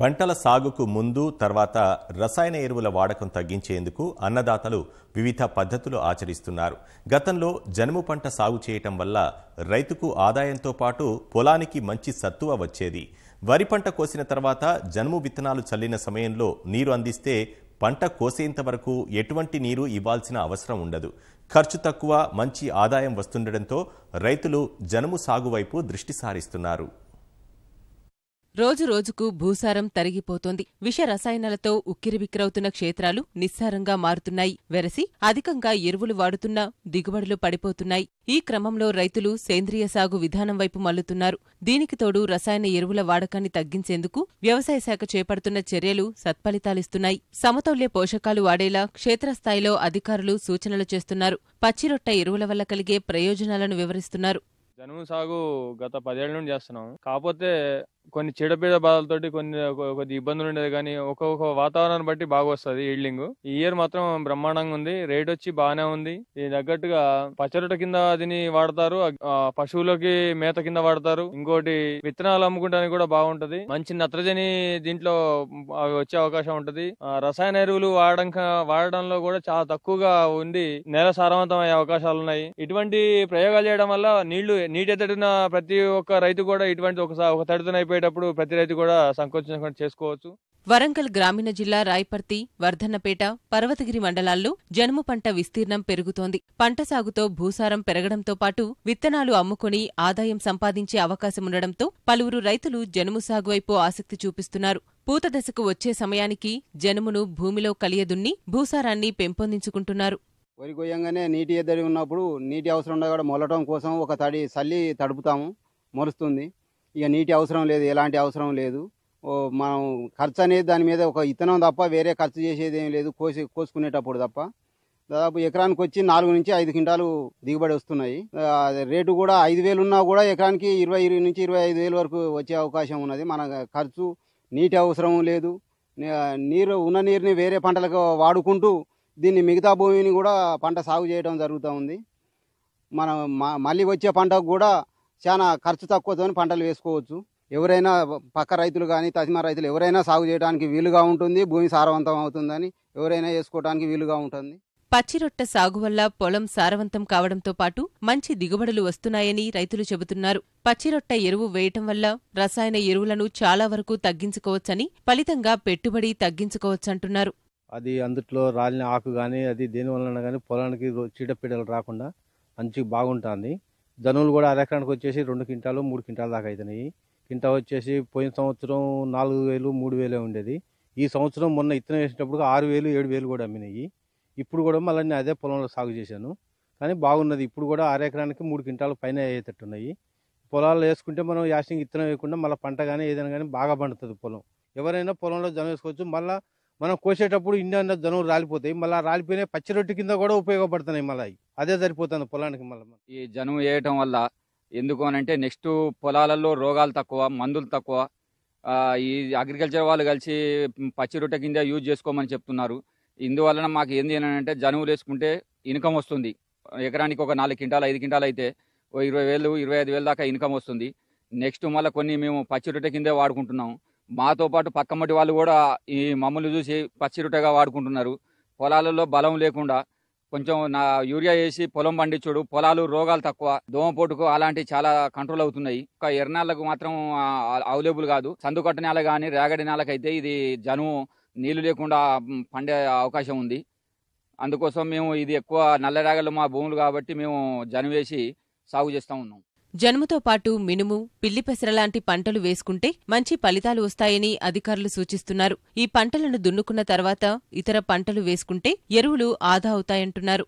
పంటల సాగుకు ముందు తర్వాత రసాయన ఎరువుల వాడకం తగ్గించేందుకు అన్నదాతలు వివిధ పద్ధతులు ఆచరిస్తున్నారు. గతంలో జనుము పంట సాగు చేయటం వల్ల రైతుకు ఆదాయంతో పాటు పొలానికి మంచి సత్తువ వచ్చేది. వరి పంట కోసిన తర్వాత జనుము విత్తనాలు చల్లిన సమయంలో నీరు అందిస్తే పంట కోసేంత వరకు ఎటువంటి నీరు ఇవ్వాల్సిన అవసరం ఉండదు. ఖర్చు తక్కువ మంచి ఆదాయం వస్తుండటంతో రైతులు జనుము సాగు వైపు దృష్టి సారిస్తున్నారు. రోజు రోజుకు భూసారం తరిగిపోతోంది. విష రసాయనాలతో ఉక్కిరిబిక్కిరవుతున్న క్షేత్రాలు నిస్సారంగా మారుతున్నాయి. వెరసి అధికంగా ఎరువులు వాడుతున్నా దిగుబడులు పడిపోతున్నాయి. ఈ క్రమంలో రైతులు సేంద్రియ సాగు విధానం వైపు మల్లుతున్నారు దీనికి తోడు రసాయన ఎరువుల వాడకాన్ని తగ్గించేందుకు వ్యవసాయ శాఖ చేపడుతున్న చర్యలు సత్ఫలితాలిస్తున్నాయి. సమతౌల్య పోషకాలు వాడేలా క్షేత్రస్థాయిలో అధికారులు సూచనలు చేస్తున్నారు. పచ్చిరొట్ట ఎరువుల వల్ల కలిగే ప్రయోజనాలను వివరిస్తున్నారు. జనుము సాగు గత పదేళ్ళ నుండి చేస్తున్నాం కాకపోతే కొన్ని చీడపీడ బాధలతోటి కొన్ని కొద్ది ఇబ్బందులు ఉండేది కానీ ఒక్కొక్క వాతావరణాన్ని బట్టి బాగా వస్తుంది ఈల్డింగ్. ఈ ఇయర్ మాత్రం బ్రహ్మాండంగా ఉంది. రేట్ వచ్చి బాగానే ఉంది. దీని తగ్గట్టుగా పచ్చరొట్ట కింద దీన్ని వాడతారు. పశువులకి మేత కింద వాడతారు. ఇంకోటి విత్తనాలు అమ్ముకుంటానికి కూడా బాగుంటది. మంచి నత్రజని దీంట్లో అవి వచ్చే అవకాశం ఉంటది. ఆ, రసాయన ఎరువులు వాడడం వాడడంలో కూడా చాలా తక్కువగా ఉండి నేల సారవంతం అయ్యే అవకాశాలు ఉన్నాయి. ఇటువంటి ప్రయోగాలు చేయడం వల్ల నీళ్ళు నీటి ఎత్తడిన ప్రతి ఒక్క రైతు కూడా ఇటువంటి ఒక ఒక తడితన అయిపోయేటప్పుడు ప్రతి రైతు కూడా సంకోచించకుండా చేసుకోవచ్చు. వరంగల్ గ్రామీణ జిల్లా రాయపర్తి వర్ధన్నపేట పర్వతగిరి మండలాల్లో జనుము పంట విస్తీర్ణం పెరుగుతోంది. పంట సాగుతో భూసారం పెరగడంతో పాటు విత్తనాలు అమ్ముకొని ఆదాయం సంపాదించే అవకాశముండడంతో పలువురు రైతులు జనుము సాగు వైపు ఆసక్తి చూపిస్తున్నారు. పూత దశకు వచ్చే సమయానికి జనుమును భూమిలో కలియదున్ని భూసారాన్ని పెంపొందించుకుంటున్నారు. వరి కొయ్యంగానే నీటి ఎద్దడి ఉన్నప్పుడు నీటి అవసరం ఉండగా కూడా మొలటం కోసం ఒక తడి చల్లి తడుపుతాము మొలుస్తుంది ఇక నీటి అవసరం లేదు ఎలాంటి అవసరం లేదు. మనం ఖర్చు అనేది దాని మీద ఒక ఇతనం తప్ప వేరే ఖర్చు చేసేది ఏం లేదు కోసి కోసుకునేటప్పుడు తప్ప. దాదాపు ఎకరానికి వచ్చి నాలుగు నుంచి ఐదు క్వింటాలు దిగుబడి వస్తున్నాయి. రేటు కూడా ఐదు వేలు ఉన్నా కూడా ఎకరానికి ఇరవై ఇరవై నుంచి ఇరవై ఐదు వేలు వరకు వచ్చే అవకాశం ఉన్నది. మన ఖర్చు నీటి అవసరం లేదు. నీరు ఉన్న నీరుని వేరే పంటలకు వాడుకుంటూ దీన్ని మిగతా భూమిని కూడా పంట సాగు చేయడం జరుగుతూ ఉంది. మనం మ- మళ్ళీ వచ్చే పంటకు కూడా చాలా ఖర్చు తక్కువతో పంటలు వేసుకోవచ్చు. ఎవరైనా పక్క రైతులు కానీ తసిమ రైతులు ఎవరైనా సాగు చేయడానికి వీలుగా ఉంటుంది భూమి సారవంతం అవుతుందని ఎవరైనా వేసుకోవడానికి వీలుగా ఉంటుంది. పచ్చిరొట్ట సాగు వల్ల పొలం సారవంతం కావడంతో పాటు మంచి దిగుబడులు వస్తున్నాయని రైతులు చెబుతున్నారు. పచ్చిరొట్ట ఎరువు వేయటం వల్ల రసాయన ఎరువులను చాలా వరకు తగ్గించుకోవచ్చని ఫలితంగా పెట్టుబడి తగ్గించుకోవచ్చంటున్నారు. అది అందుట్లో రాలిన ఆకు కానీ అది దేని వలన కానీ పొలానికి చీడపీడలు రాకుండా మంచి బాగుంటుంది. జనువులు కూడా అరెకరానికి వచ్చేసి రెండు క్వింటాలు మూడు క్వింటాల దాకా అవుతున్నాయి క్వింటా వచ్చేసి పోయిన సంవత్సరం నాలుగు వేలు మూడు వేలే ఉండేది. ఈ సంవత్సరం మొన్న ఇత్తనం వేసేటప్పుడు ఆరు వేలు ఏడు వేలు కూడా అమ్మినాయి. ఇప్పుడు కూడా మళ్ళీ నేను అదే పొలంలో సాగు చేశాను. కానీ బాగున్నది. ఇప్పుడు కూడా అరెకరానికి మూడు క్వింటాలు పైన అయ్యేటట్టున్నాయి. పొలాల్లో వేసుకుంటే మనం యాసింగ్ ఇత్తనం వేయకుండా మళ్ళీ పంట కానీ ఏదైనా కానీ బాగా పండుతుంది పొలం. ఎవరైనా పొలంలో జనం వేసుకోవచ్చు. మళ్ళీ మనం కోసేటప్పుడు ఇన్ని జనం రాలిపోతాయి. మళ్ళీ రాలిపోయిన పచ్చి రొట్టె కింద కూడా ఉపయోగపడుతున్నాయి మళ్ళీ అదే సరిపోతుంది పొలానికి మళ్ళీ ఈ జనుము వేయటం వల్ల ఎందుకు అని అంటే నెక్స్ట్ పొలాలలో రోగాలు తక్కువ మందులు తక్కువ ఈ అగ్రికల్చర్ వాళ్ళు కలిసి పచ్చి రొట్టె కింద యూజ్ చేసుకోమని చెప్తున్నారు. ఇందువలన మాకు ఏంది అని అంటే జనువులు వేసుకుంటే ఇన్కమ్ వస్తుంది. ఎకరానికి ఒక నాలుగు క్వింటాలు ఐదు క్వింటాలు అయితే ఓ ఇరవై వేలు ఇరవై ఐదు వేలు దాకా ఇన్కమ్ వస్తుంది. నెక్స్ట్ మళ్ళీ కొన్ని మేము పచ్చి రొట్టె కిందే వాడుకుంటున్నాం. మాతో పాటు పక్కమటి వాళ్ళు కూడా ఈ మమ్మల్ని చూసి పచ్చి రొట్టెగా వాడుకుంటున్నారు. పొలాలలో బలం లేకుండా కొంచెం నా యూరియా వేసి పొలం పండించుడు. పొలాలు రోగాలు తక్కువ. దోమపోటుకు అలాంటివి చాలా కంట్రోల్ అవుతున్నాయి. ఒక ఎర్రనాళ్ళకు మాత్రం అవైలబుల్ కాదు. సందుకట్ట నేల కానీ రేగడి నేలకైతే ఇది జనుము నీళ్ళు లేకుండా పండే అవకాశం ఉంది. అందుకోసం మేము ఇది ఎక్కువ నల్లరేగలు మా భూములు కాబట్టి మేము జను వేసి సాగు చేస్తూ ఉన్నాం. జనుముతో పాటు మినుము పిల్లిపెసర లాంటి పంటలు వేసుకుంటే మంచి ఫలితాలు వస్తాయని అధికారులు సూచిస్తున్నారు. ఈ పంటలను దున్నుకున్న తర్వాత ఇతర పంటలు వేసుకుంటే ఎరువులు ఆదా అవుతాయంటున్నారు.